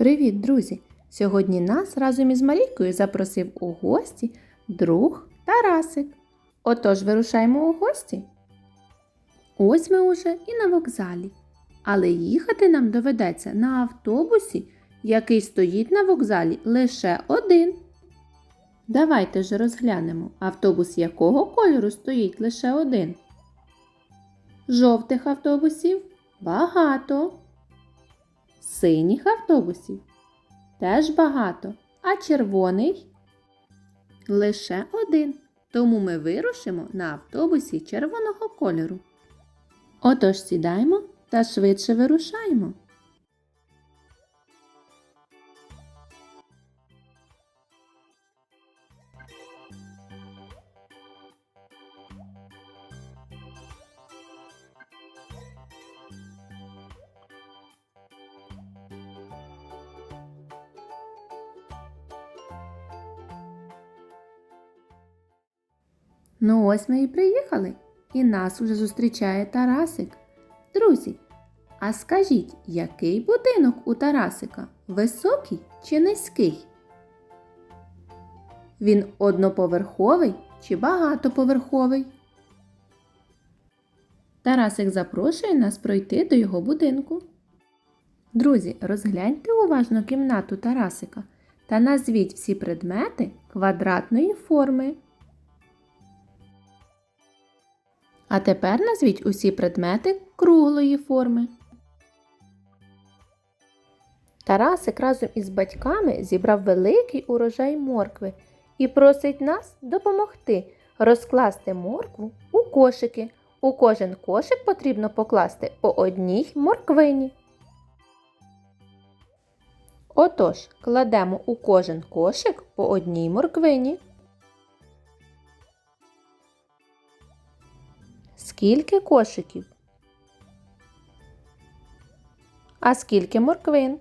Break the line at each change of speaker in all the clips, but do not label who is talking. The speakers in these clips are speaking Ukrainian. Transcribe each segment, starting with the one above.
Привіт, друзі! Сьогодні нас разом із Марійкою запросив у гості друг Тарасик. Отож вирушаємо у гості. Ось ми уже і на вокзалі. Але їхати нам доведеться на автобусі, який стоїть на вокзалі лише один. Давайте ж розглянемо, автобус якого кольору стоїть лише один. Жовтих автобусів багато. Синіх автобусів теж багато, а червоний лише один. Тому ми вирушимо на автобусі червоного кольору. Отож сідаємо та швидше вирушаємо. Ну ось ми і приїхали, і нас уже зустрічає Тарасик. Друзі, а скажіть, який будинок у Тарасика? Високий чи низький? Він одноповерховий чи багатоповерховий? Тарасик запрошує нас пройти до його будинку. Друзі, розгляньте уважно кімнату Тарасика та назвіть всі предмети квадратної форми. А тепер назвіть усі предмети круглої форми. Тарасик разом із батьками зібрав великий урожай моркви і просить нас допомогти розкласти моркву у кошики. У кожен кошик потрібно покласти по одній морквині. Отож, кладемо у кожен кошик по одній морквині. Скільки кошиків? А скільки морквин?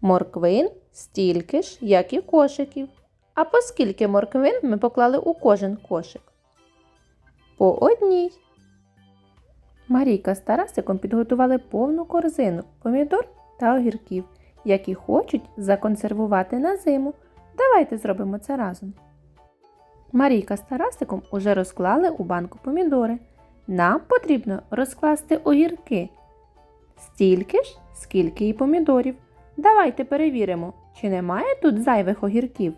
Морквин стільки ж, як і кошиків. А по скільки морквин ми поклали у кожен кошик? По одній. Марійка з Тарасиком підготували повну корзину помідор та огірків, які хочуть законсервувати на зиму. Давайте зробимо це разом. Марійка з Тарасиком уже розклали у банку помідори. Нам потрібно розкласти огірки. Стільки ж, скільки і помідорів. Давайте перевіримо, чи немає тут зайвих огірків.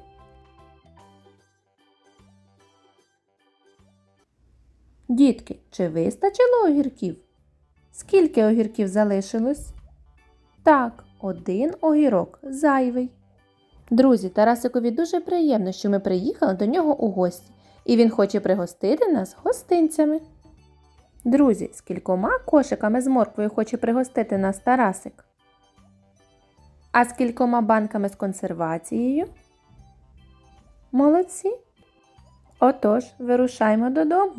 Дітки, чи вистачило огірків? Скільки огірків залишилось? Так, один огірок зайвий. Друзі, Тарасикові дуже приємно, що ми приїхали до нього у гості, і він хоче пригостити нас гостинцями. Друзі, з кількома кошиками з морквою хоче пригостити нас Тарасик. А з кількома банками з консервацією? Молодці. Отож, вирушаймо додому.